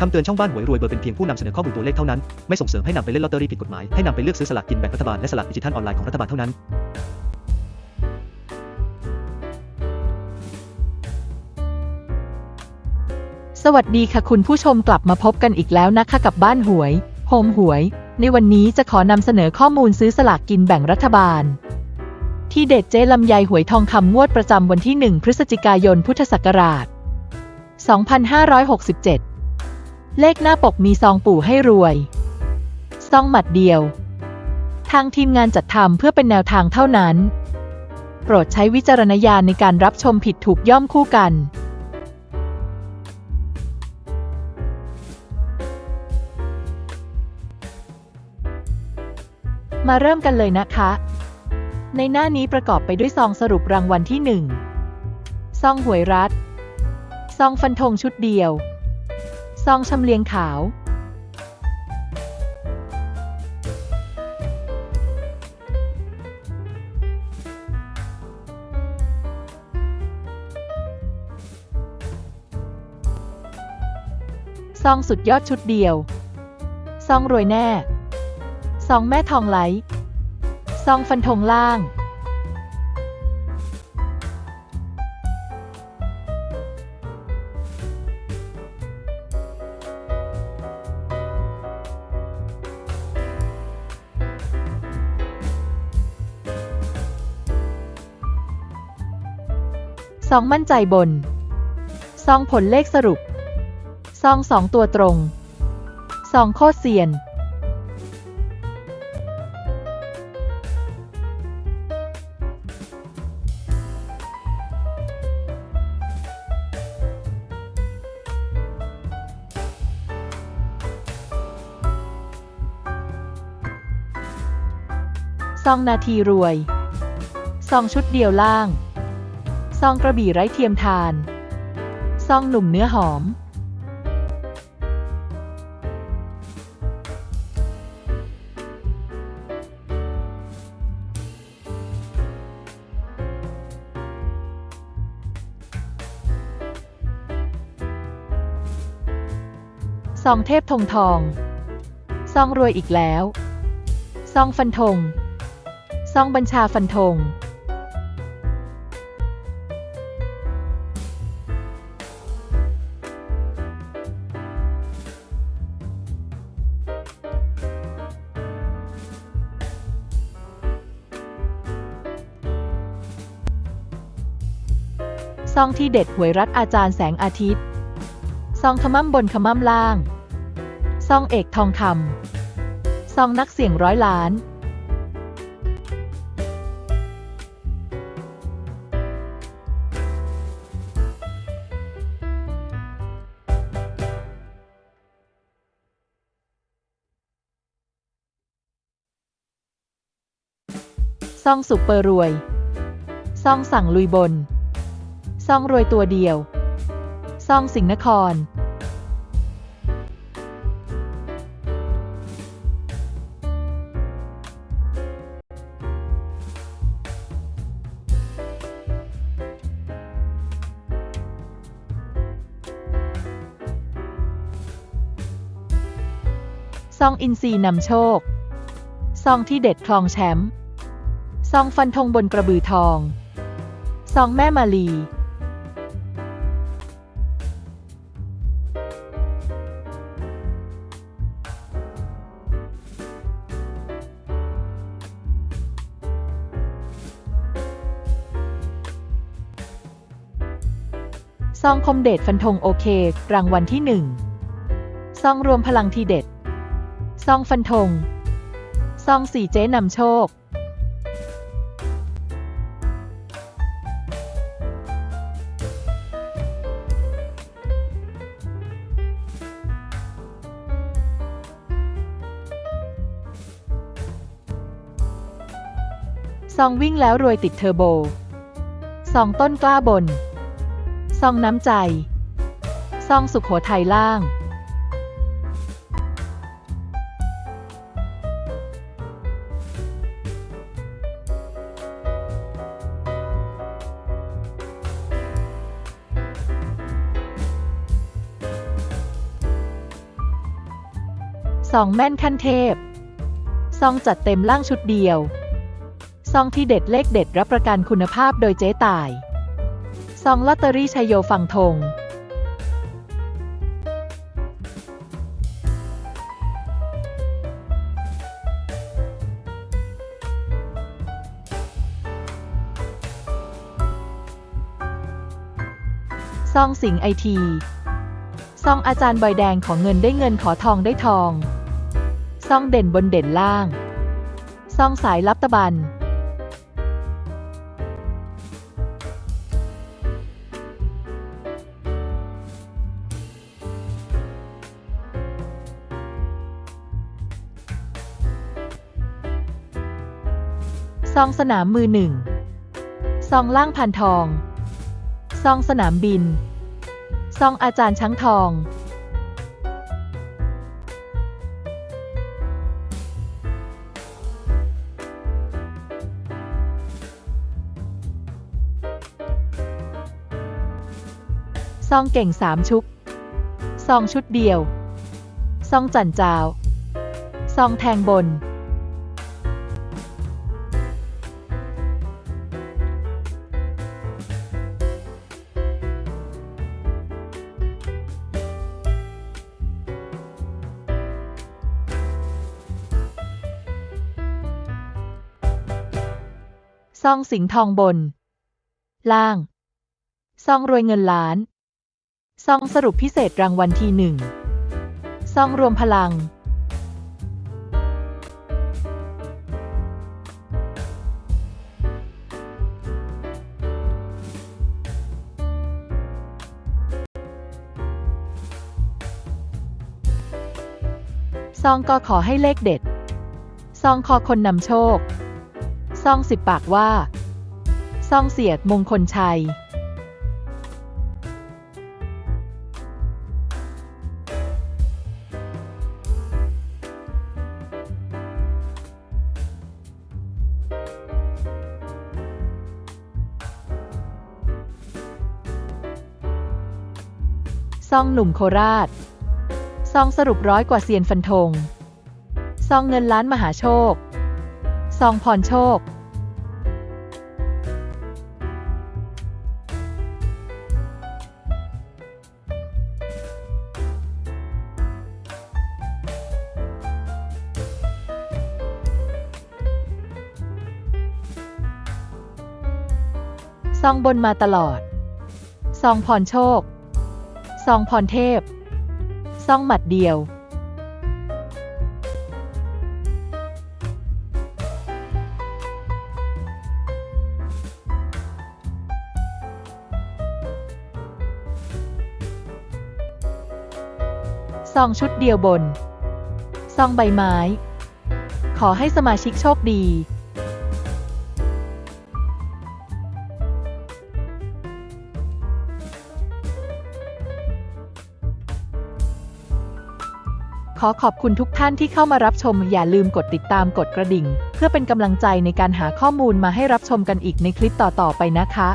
คำเตือนช่องบ้านหวยรวยเบอร์เป็นเพียงผู้นำเสนอข้อมูลตัวเลขเท่านั้น ไม่ส่งเสริมให้นำไปเล่นลอตเตอรี่ผิดกฎหมาย ให้นำไปเลือกซื้อสลากกินแบ่งรัฐบาลและสลากดิจิทัลออนไลน์ของรัฐบาลเท่านั้น สวัสดีค่ะคุณผู้ชมกลับมาพบกันอีกแล้วนะคะกับบ้านหวย โฮมหวย ในวันนี้จะขอนำเสนอข้อมูลซื้อสลากกินแบ่งรัฐบาล ที่เด็ดเจ๊ลำไยหวยทองคำงวดประจำวันที่ 1 พฤศจิกายนพุทธศักราช 2567 เลขหน้าปกมีซองปู่ให้รวย ซองหมัดเดียว ทางทีมงานจัดทำเพื่อเป็นแนวทางเท่านั้น โปรดใช้วิจารณญาณในการรับชมผิดถูกย่อมคู่กันมาเริ่มกันเลยนะคะ ในหน้านี้ประกอบไปด้วยซองสรุปรางวัลที่ 1 ซองหวยรัฐ ซองฟันธงชุดเดียว ซองชำเลียงขาว ซองสุดยอดชุดเดียว ซองรวยแน่ ซองแม่ทองไหล ซองฟันธงล่าง ซองมั่นใจบนซองผลเลขสรุปซองสองตัวตรงซองโคตรเซียนซองนาทีรวยซองชุดเดียวล่าง ซองกระบี่ไร้เทียมทาน ซองหนุ่มเนื้อหอม ซองเทพธงทอง ซองรวยอีกแล้ว ซองฟันธง ซองบัญชาฟันธง องที่เด็ดหวยรัฐอาจารย์แสงอาทิตย์ ซองขมั่มบนขมั่มล่าง ซองเอกทองคำ ซองนักเสี่ยงร้อยล้าน ซองสุปเปอร์รวย ซองสั่งลุยบน ซองรวยตัวเดียวซองสิงห์นครซองอินซีนำโชค ซองที่เด็ดคลองแชมป์ ซองฟันธงบนกระบือทอง ซองแม่มาลี ซองคมเดชฟันธงโอเค รางวัลที่หนึ่งซองรวมพลังทีเด็ด ซองฟันธง ซองสี่เจ๊นำโชค ซองวิ่งแล้วรวยติดเทอร์โบ ซองต้นกล้าบน ซองน้ำใจ ซองสุขโขทัยล่าง ซองแม่นขั้นเทพ ซองจัดเต็มล่างชุดเดียว ซองที่เด็ดเลขเด็ดรับประกันคุณภาพโดยเจ๊ต่าย ซองลอตเตอรี่ชัยโยฝั่งธงซองสิงไอที ซองอาจารย์ใบแดงขอเงินได้เงินขอทองได้ทอง ซองเด่นบนเด่นล่าง ซองสายลับตะบัน ซองสนามมือหนึ่งซองล่างพันทอง ซองสนามบิน ซองอาจารย์ช้างทอง ซองเก่งสามชุก ซองชุดเดียว ซองจันจาว ซองแทงบน ซองสิงทองบน ล่าง ซองรวยเงินล้าน ซองสรุปพิเศษรางวัลที่หนึ่ง ซองรวมพลัง ซองก็ขอให้เลขเด็ด ซองคอคนนำโชค ซองสิบปากว่าซองเสียดมงคลชัยซองหนุ่มโคราชซองสรุปร้อยกว่าเซียนฟันธงซองเงินล้านมหาโชคซองพรโชค ซองบนมาตลอด ซองพรโชค ซองพรเทพ ซองหมัดเดียว ซองชุดเดียวบน ซองใบไม้ ขอให้สมาชิกโชคดี ขอขอบคุณทุกท่านที่เข้ามารับชม อย่าลืมกดติดตามกดกระดิ่ง เพื่อเป็นกำลังใจในการหาข้อมูลมาให้รับชมกันอีกในคลิปต่อๆไปนะคะ